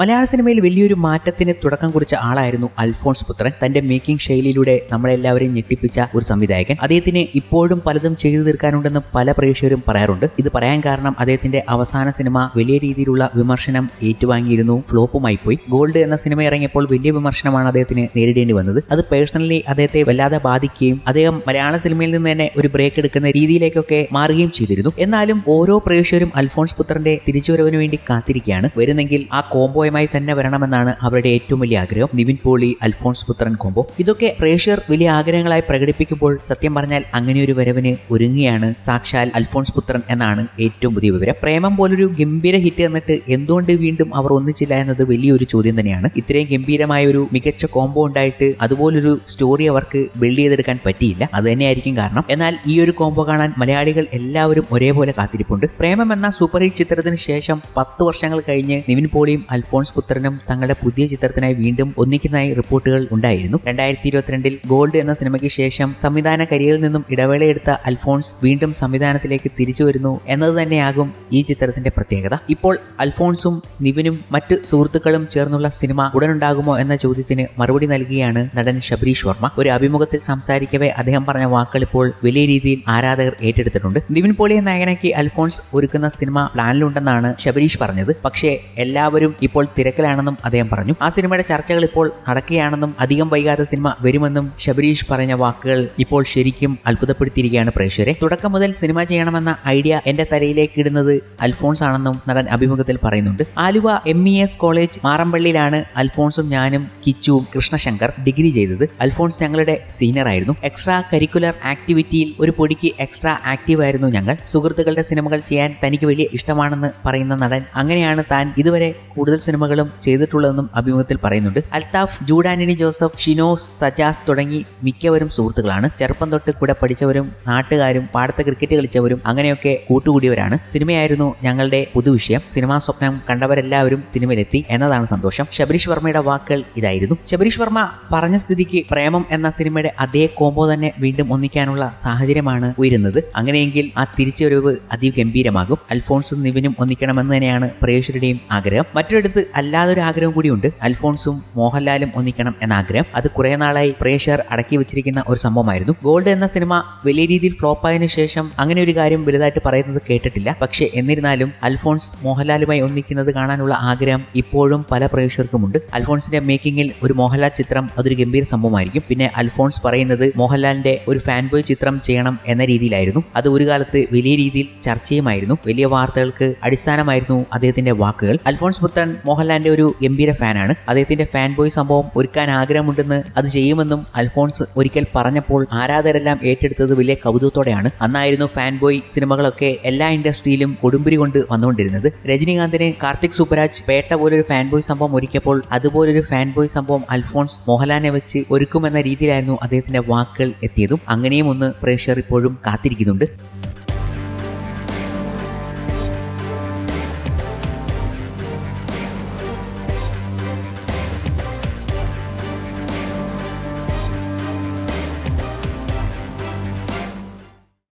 മലയാള സിനിമയിൽ വലിയൊരു മാറ്റത്തിന് തുടക്കം കുറിച്ച ആളായിരുന്നു അൽഫോൺസ് പുത്രൻ. തന്റെ മേക്കിംഗ് ശൈലിയിലൂടെ നമ്മളെല്ലാവരെയും ഞെട്ടിപ്പിച്ച ഒരു സംവിധായകൻ. അദ്ദേഹത്തിന് ഇപ്പോഴും പലതും ചെയ്തു തീർക്കാനുണ്ടെന്ന് പല പ്രേക്ഷകരും പറയാറുണ്ട്. ഇത് പറയാൻ കാരണം അദ്ദേഹത്തിന്റെ അവസാന സിനിമ വലിയ രീതിയിലുള്ള വിമർശനം ഏറ്റുവാങ്ങിയിരുന്നു. ഫ്ലോപ്പുമായി പോയി. ഗോൾഡ് എന്ന സിനിമ ഇറങ്ങിയപ്പോൾ വലിയ വിമർശനമാണ് അദ്ദേഹത്തിന് നേരിടേണ്ടി വന്നത്. അത് പേഴ്സണലി അദ്ദേഹത്തെ വല്ലാതെ ബാധിക്കുകയും അദ്ദേഹം മലയാള സിനിമയിൽ നിന്ന് തന്നെ ഒരു ബ്രേക്ക് എടുക്കുന്ന രീതിയിലേക്കൊക്കെ മാറുകയും ചെയ്തിരുന്നു. എന്നാലും ഓരോ പ്രേക്ഷകരും അൽഫോൺസ് പുത്രന്റെ തിരിച്ചുവരവിന് വേണ്ടി കാത്തിരിക്കുകയാണ്. വരുന്നെങ്കിൽ ആ കോംബോയുമായി തന്നെ വരണമെന്നാണ് അവരുടെ ഏറ്റവും വലിയ ആഗ്രഹം. നിവിൻ പോളി അൽഫോൺസ് പുത്രൻ കോംബോ. ഇതൊക്കെ പ്രേക്ഷകർ വലിയ ആഗ്രഹങ്ങളായി പ്രകടിപ്പിക്കുമ്പോൾ സത്യം പറഞ്ഞാൽ അങ്ങനെ ഒരു വരവിന് ഒരുങ്ങിയാണ് സാക്ഷാൽ അൽഫോൺസ് പുത്രൻ എന്നാണ് ഏറ്റവും പുതിയ വിവരം. പ്രേമം പോലൊരു ഗംഭീര ഹിറ്റ് എന്നിട്ട് എന്തുകൊണ്ട് വീണ്ടും അവർ ഒന്നിച്ചില്ല എന്നത് വലിയൊരു ചോദ്യം തന്നെയാണ്. ഇത്രയും ഗംഭീരമായ ഒരു മികച്ച കോംബോ ഉണ്ടായിട്ട് അതുപോലൊരു സ്റ്റോറി അവർക്ക് ബിൽഡ് ചെയ്തെടുക്കാൻ പറ്റിയില്ല. അത് തന്നെയായിരിക്കും കാരണം. എന്നാൽ ഈ ഒരു കോംബോ കാണാൻ മലയാളികൾ എല്ലാവരും ഒരേപോലെ കാത്തിരിപ്പുണ്ട്. പ്രേമം എന്ന സൂപ്പർ ഹിറ്റ് ചിത്രത്തിന് ശേഷം പത്ത് വർഷങ്ങൾ കഴിഞ്ഞ് നിവിൻ പോളിയും അൽഫോൺസ് പുത്രനും തങ്ങളുടെ പുതിയ ചിത്രത്തിനായി വീണ്ടും ഒന്നിക്കുന്നതായി റിപ്പോർട്ടുകൾ ഉണ്ടായിരുന്നു. രണ്ടായിരത്തി ഇരുപത്തിരണ്ടിൽ ഗോൾഡ് എന്ന സിനിമയ്ക്ക് ശേഷം സംവിധാന കരിയറിൽ നിന്നും ഇടവേളയെടുത്ത അൽഫോൺസ് വീണ്ടും സംവിധാനത്തിലേക്ക് തിരിച്ചു വരുന്നു എന്നത് തന്നെയാകും ഈ ചിത്രത്തിന്റെ പ്രത്യേകത. ഇപ്പോൾ അൽഫോൺസും നിവിനും മറ്റ് സുഹൃത്തുക്കളും ചേർന്നുള്ള സിനിമ ഉടനുണ്ടാകുമോ എന്ന ചോദ്യത്തിന് മറുപടി നൽകിയാണ് നടൻ ശബരീഷ് വർമ്മ. ഒരു അഭിമുഖത്തിൽ സംസാരിക്കവേ അദ്ദേഹം പറഞ്ഞ വാക്കുകൾ ഇപ്പോൾ വലിയ രീതിയിൽ ആരാധകർ ഏറ്റെടുത്തിട്ടുണ്ട്. നിവിൻ പോളിയെ നായകനാക്കി അൽഫോൺസ് ഒരുക്കുന്ന സിനിമ പ്ലാനിലുണ്ടെന്നാണ് ശബരീഷ് പറഞ്ഞത്. പക്ഷേ എല്ലാവരും ഇപ്പോൾ തിരക്കിലാണെന്നും അദ്ദേഹം പറഞ്ഞു. ആ സിനിമയുടെ ചർച്ചകൾ ഇപ്പോൾ നടക്കുകയാണെന്നും അധികം വൈകാതെ സിനിമ വരുമെന്നും ശബരീഷ് പറഞ്ഞ വാക്കുകൾ ഇപ്പോൾ ശരിക്കും അത്ഭുതപ്പെടുത്തിയിരിക്കുകയാണ് പ്രേക്ഷകരെ. തുടക്കം മുതൽ സിനിമ ചെയ്യണമെന്ന ഐഡിയ എന്റെ തലയിലേക്ക് ഇടുന്നത് അൽഫോൺസ് ആണെന്നും നടൻ അഭിമുഖത്തിൽ പറയുന്നുണ്ട്. Aluva M E S college മാറമ്പള്ളിയിലാണ് അൽഫോൺസും ഞാനും കിച്ചുവും കൃഷ്ണശങ്കർ ഡിഗ്രി ചെയ്തത്. അൽഫോൺസ് ഞങ്ങളുടെ സീനിയർ ആയിരുന്നു. എക്സ്ട്രാ കരിക്കുലർ ആക്ടിവിറ്റിയിൽ ഒരു പൊടിക്ക് എക്സ്ട്രാ ആക്റ്റീവ് ആയിരുന്നു ഞങ്ങൾ. സുഹൃത്തുക്കളുടെ സിനിമകൾ ചെയ്യാൻ തനിക്ക് വലിയ ഇഷ്ടമാണെന്ന് പറയുന്ന നടൻ അങ്ങനെയാണ് താൻ ഇതുവരെ കൂടുതൽ സിനിമകളും ചെയ്തിട്ടുള്ളതെന്നും അഭിമുഖത്തിൽ പറയുന്നുണ്ട്. അൽതാഫ് ജൂഡാനിനി ജോസഫ് ഷിനോസ് സജാസ് തുടങ്ങി മിക്കവരും സുഹൃത്തുക്കളാണ്. ചെറുപ്പം തൊട്ട് കൂടെ പഠിച്ചവരും നാട്ടുകാരും പാടത്തെ ക്രിക്കറ്റ് കളിച്ചവരും അങ്ങനെയൊക്കെ കൂട്ടുകൂടിയവരാണ്. സിനിമയായിരുന്നു ഞങ്ങളുടെ പുതുവിഷയം. സിനിമാ സ്വപ്നം കണ്ടവരെല്ലാവരും സിനിമയിലെത്തി എന്നതാണ് സന്തോഷം. ശബരീഷ് വർമ്മയുടെ വാക്കുകൾ ഇതായിരുന്നു. ശബരീഷ് വർമ്മ പറഞ്ഞ സ്ഥിതിക്ക് പ്രേമം എന്ന സിനിമയുടെ അതേ കോംബോ തന്നെ വീണ്ടും ഒന്നിക്കാനുള്ള സാഹചര്യമാണ് ഉയരുന്നത്. അങ്ങനെയെങ്കിൽ ആ തിരിച്ചുവരവ് അതിഗംഭീരമാകും. അൽഫോൺസും നിവിനും ഒന്നിക്കണമെന്ന് തന്നെയാണ് പ്രേക്ഷകരുടെയും ആഗ്രഹം. മറ്റൊരിടത്ത് അല്ലാതൊരു ആഗ്രഹം കൂടിയുണ്ട് അൽഫോൺസും മോഹൻലാലും ഒന്നിക്കണം എന്ന ആഗ്രഹം. അത് കുറെ നാളായി പ്രേക്ഷകർ അടക്കി വെച്ചിരിക്കുന്ന ഒരു സംഭവമായിരുന്നു. ഗോൾഡ് എന്ന സിനിമ വലിയ രീതിയിൽ ഫ്ലോപ്പ് ആയതിനു ശേഷം അങ്ങനെ ഒരു കാര്യം വലുതായിട്ട് പറയുന്നത് കേട്ടിട്ടില്ല. പക്ഷേ എന്നിരുന്നാലും അൽഫോൺസ് മോഹൻലാലുമായി ഒന്നിക്കുന്നത് കാണാനുള്ള ആഗ്രഹം ഇപ്പോഴും പല പ്രേക്ഷകർക്കുമുണ്ട്. അൽഫോൺസിന്റെ മേക്കിങ്ങിൽ ഒരു മോഹൻലാൽ ചിത്രം അതൊരു ഗംഭീര സംഭവമായിരിക്കും. പിന്നെ അൽഫോൺസ് പറയുന്നത് മോഹൻലാലിന്റെ ഒരു ഫാൻ ബോയ് ചിത്രം ചെയ്യണം എന്ന രീതിയിലായിരുന്നു. അത് ഒരു കാലത്ത് വലിയ രീതിയിൽ ചർച്ചയുമായിരുന്നു. വലിയ വാർത്തകൾക്ക് അടിസ്ഥാനമായിരുന്നു അദ്ദേഹത്തിന്റെ വാക്കുകൾ. അൽഫോൺസ് പുത്രൻ മോഹൻലാലിന്റെ ഒരു ഗംഭീര ഫാനാണ്. അദ്ദേഹത്തിന്റെ ഫാൻ ബോയ് സംഭവം ഒരുക്കാൻ ആഗ്രഹമുണ്ടെന്ന് അത് ചെയ്യുമെന്നും അൽഫോൺസ് ഒരിക്കൽ പറഞ്ഞപ്പോൾ ആരാധകരെല്ലാം ഏറ്റെടുത്തത് വലിയ കൗതുകത്തോടെയാണ്. അന്നായിരുന്നു ഫാൻ ബോയ് സിനിമകളൊക്കെ എല്ലാ ഇൻഡസ്ട്രിയിലും കൊടുമ്പിരി കൊണ്ട് വന്നുകൊണ്ടിരുന്നത്. രജനീകാന്തിന് കാർത്തിക് സൂപ്പരാജ് പേട്ട പോലൊരു ഫാൻ ബോയ് സംഭവം ഒരുക്കിയപ്പോൾ അതുപോലൊരു ഫാൻ ബോയ് സംഭവം അൽഫോൺസ് മോഹൻലാലിനെ വെച്ച് ഒരുക്കുമെന്ന രീതിയിലായിരുന്നു അദ്ദേഹത്തിന്റെ വാക്കുകൾ എത്തിയതും. അങ്ങനെയും ഒന്ന് പ്രേക്ഷകർ ഇപ്പോഴും കാത്തിരിക്കുന്നുണ്ട്.